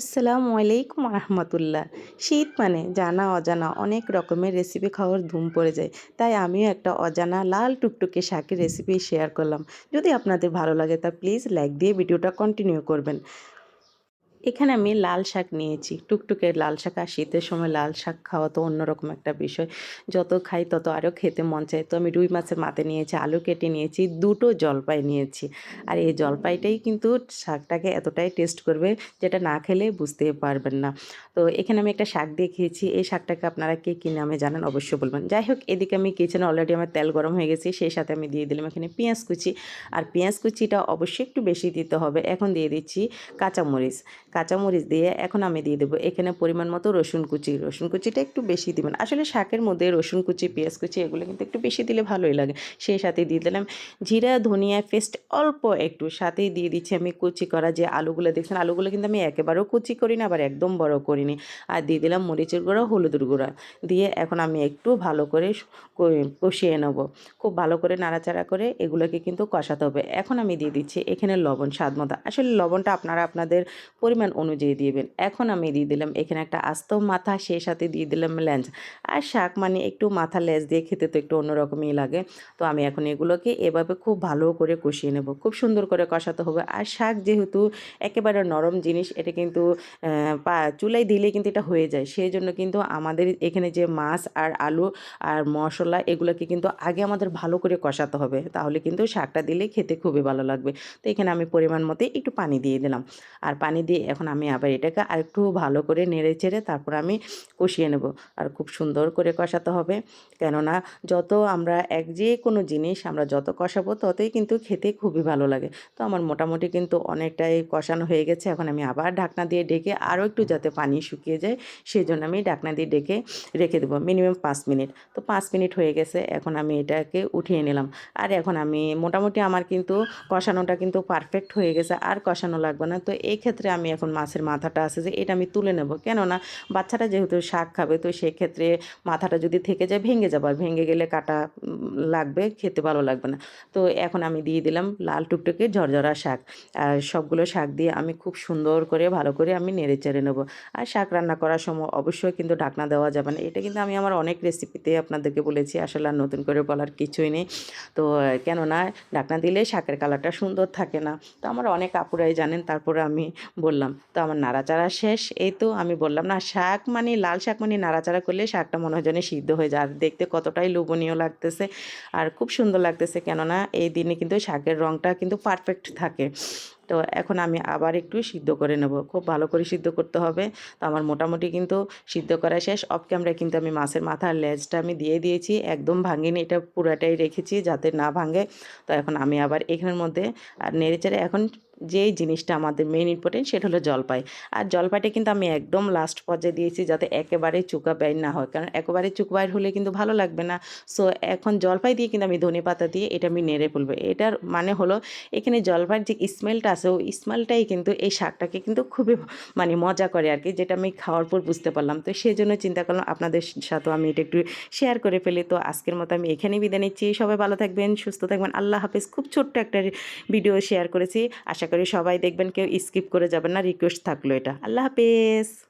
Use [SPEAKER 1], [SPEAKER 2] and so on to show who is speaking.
[SPEAKER 1] আসসালামু আলাইকুম রহমতুল্লাহ শীত মানে জানা অজানা অনেক রকমের রেসিপি খাওয়ার ধুম পড়ে যায়। তাই আমিও একটা অজানা লাল টুকটুকে শাকের রেসিপি শেয়ার করলাম। যদি আপনাদের ভালো লাগে তা প্লিজ লাইক দিয়ে ভিডিওটা কন্টিনিউ করবেন। এখানে আমি লাল শাক নিয়েছি। টুকটুকে লাল শাক আর শীতের সময় লাল শাক খাওয়া তো অন্যরকম একটা বিষয়। যত খাই তত আরও খেতে মন চায়। তো আমি রুই মাছের মাথা নিয়েছি, আলু কেটে নিয়েছি, দুটো জলপাই নিয়েছি। আর এই জলপাইটাই কিন্তু শাকটাকে এতটাই টেস্ট করবে যেটা না খেলে বুঝতে পারবেন না। তো এখানে আমি একটা শাক দিয়ে খেয়েছি। এই শাকটাকে আপনারা কে কী নামে জানেন অবশ্যই বলবেন। যাই হোক, এদিকে আমি কিচেনে অলরেডি আমার তেল গরম হয়ে গেছে। সেই সাথে আমি দিয়ে দিলাম এখানে পেঁয়াজ কুচি। আর পেঁয়াজ কুচিটা অবশ্যই একটু বেশি দিতে হবে। এখন দিয়ে দিচ্ছি কাঁচামরিচ। কাঁচামরিচ দিয়ে এখন আমি দিয়ে দেবো এখানে পরিমাণ মতো রসুন কুচি। রসুন কুচিটা একটু বেশি দিবেন। আসলে শাকের মধ্যে রসুন কুচি, পেঁয়াজ কুচি, এগুলো কিন্তু একটু বেশি দিলে ভালোই লাগে। সেই সাথে দিয়ে দিলাম জিরা, ধনিয়া পেস্ট অল্প একটু। সাথেই দিয়ে দিচ্ছি আমি কুচি করা যে আলুগুলো দেখছেন, আলুগুলো কিন্তু আমি একেবারেও কুচি করি না, আবার একদম বড় করিনি। আর দিয়ে দিলাম মরিচের গুঁড়া, হলুদের গুঁড়া। দিয়ে এখন আমি একটু ভালো করে কষিয়ে নেব। খুব ভালো করে নাড়াচাড়া করে এগুলোকে কিন্তু কষাতে হবে। এখন আমি দিয়ে দিচ্ছি এখানে লবণ স্বাদ মতো। আসলে লবণটা আপনারা আপনাদের পরিমাণ অনুযায়ী দিবেন। এখন আমি দিয়ে দিলাম, এখানে একটা আস্ত মাথা, সেই সাথে দিয়ে দিলাম ল্যাঞ্চ আর শাক মানে একটু মাথা লেজ দিয়ে খেতে তো একটু অন্যরকমই লাগে। তো আমি এখন এগুলোকে এভাবে খুব ভালো করে কষিয়ে নেব। খুব সুন্দর করে কষাতে হবে। আর শাক যেহেতু একেবারে নরম জিনিস, এটা কিন্তু চুলাই দিলে কিন্তু এটা হয়ে যায়। সেই জন্য কিন্তু আমাদের এখানে যে মাছ আর আলু আর মশলা, এগুলোকে কিন্তু আগে আমাদের ভালো করে কষাতে হবে। তাহলে কিন্তু শাকটা দিলে খেতে খুবই ভালো লাগবে। তো এখানে আমি পরিমাণ মতো একটু পানি দিয়ে দিলাম। আর পানি দিয়ে এখন আমি আবার এটাকে আরেকটু ভালো করে নেড়ে চেড়ে তারপর আমি কষিয়ে নেব। আর খুব সুন্দর করে কষাতে হবে। কেননা যত আমরা এক যে কোনো জিনিস আমরা যত কষাবো ততই কিন্তু খেতে খুবই ভালো লাগে। তো আমার মোটামুটি কিন্তু অনেকটাই কষানো হয়ে গেছে। এখন আমি আবার ঢাকনা দিয়ে ডেকে আরও একটু যাতে পানি শুকিয়ে যায় সেই জন্য আমি ঢাকনা দিয়ে ডেকে রেখে দেবো মিনিমাম পাঁচ মিনিট। তো পাঁচ মিনিট হয়ে গেছে। এখন আমি এটাকে উঠিয়ে নিলাম। আর এখন আমি মোটামুটি আমার কিন্তু কষানোটা কিন্তু পারফেক্ট হয়ে গেছে। আর কষানো লাগবে না। তো এই ক্ষেত্রে আমি এখন মাছের মাথাটা আছে যে এটা আমি তুলে নেব। কেননা বাচ্চারা যেহেতু শাক খাবে, তো সেক্ষেত্রে মাথাটা যদি থেকে যায়, ভেঙে যাবে। আর ভেঙে গেলে কাটা লাগবে, খেতে ভালো লাগবে না। তো এখন আমি দিয়ে দিলাম লাল টুকটুকে ঝরঝরা শাক। আর সবগুলো শাক দিয়ে আমি খুব সুন্দর করে, ভালো করে আমি নেড়ে চেড়ে নেব। আর শাক রান্না করার সময় অবশ্যই কিন্তু ঢাকনা দেওয়া যাবে না। এটা কিন্তু আমি আমার অনেক রেসিপিতে আপনাদেরকে বলেছি, আসলে আর নতুন করে বলার কিছুই নেই। তো, কেননা ঢাকনা দিলে শাকের কালারটা সুন্দর থাকে না। তো আমার অনেক আপুরাই জানেন, তারপরে আমি বললাম তো আমার নাড়াচাড়া শেষ? এই তো আমি বললাম, না, শাক মানে লাল শাক মানে নাড়াচাড়া করলে শাকটা মনে হয় যেন সিদ্ধ হয়ে যায়। দেখতে কতটাই লোভনীয় লাগতেছে আর খুব সুন্দর লাগতেছে। কেননা এই দিনে কিন্তু শাকের রঙটা কিন্তু পারফেক্ট থাকে। তো এখন আমি আবার একটু সিদ্ধ করে নেব। খুব ভালো করে সিদ্ধ করতে হবে। তো আমার মোটামুটি কিন্তু সিদ্ধ করা শেষ। অফ ক্যামেরায় কিন্তু আমি মাছের মাথার লেজটা আমি দিয়ে দিয়েছি। একদম ভাঙিনি। এটা পুরাটাই রেখেছি যাতে না ভাঙে। তো এখন আমি আবার এখানের মধ্যে, আর নেড়ে এখন যেই জিনিসটা আমাদের মেইন ইম্পর্টেন্ট সেটা হলো জলপাই। আর জলপাইটা কিন্তু আমি একদম লাস্ট পর্যায়ে দিয়েছি যাতে একেবারে চুকা বাইর না হয়। কারণ একেবারে চুক বাইর হলে কিন্তু ভালো লাগবে না। সো এখন জলপাই দিয়ে কিন্তু আমি ধনে পাতা দিয়ে এটা আমি নেড়ে ফেলব। এটার মানে হলো এখানে জলপাইয়ের যে স্মেলটা আছে, ওই স্মেলটাই কিন্তু এই শাকটাকে কিন্তু খুবই মানে মজা করে আর কি, যেটা আমি খাওয়ার পর বুঝতে পারলাম। তো সেই জন্য চিন্তা করলাম আপনাদের সাথেও আমি এটা একটু শেয়ার করে ফেলি। তো আজকের মতো আমি এখানেই বিদায় নিচ্ছি। সবাই ভালো থাকবেন, সুস্থ থাকবেন। আল্লাহ হাফেজ। খুব ছোট্ট একটা ভিডিও শেয়ার করেছি। আশা করি সবাই দেখবেন কেউ স্কিপ করে যাবেন না রিকোয়েস্ট থাকল এটা। আল্লাহ হাফেজ!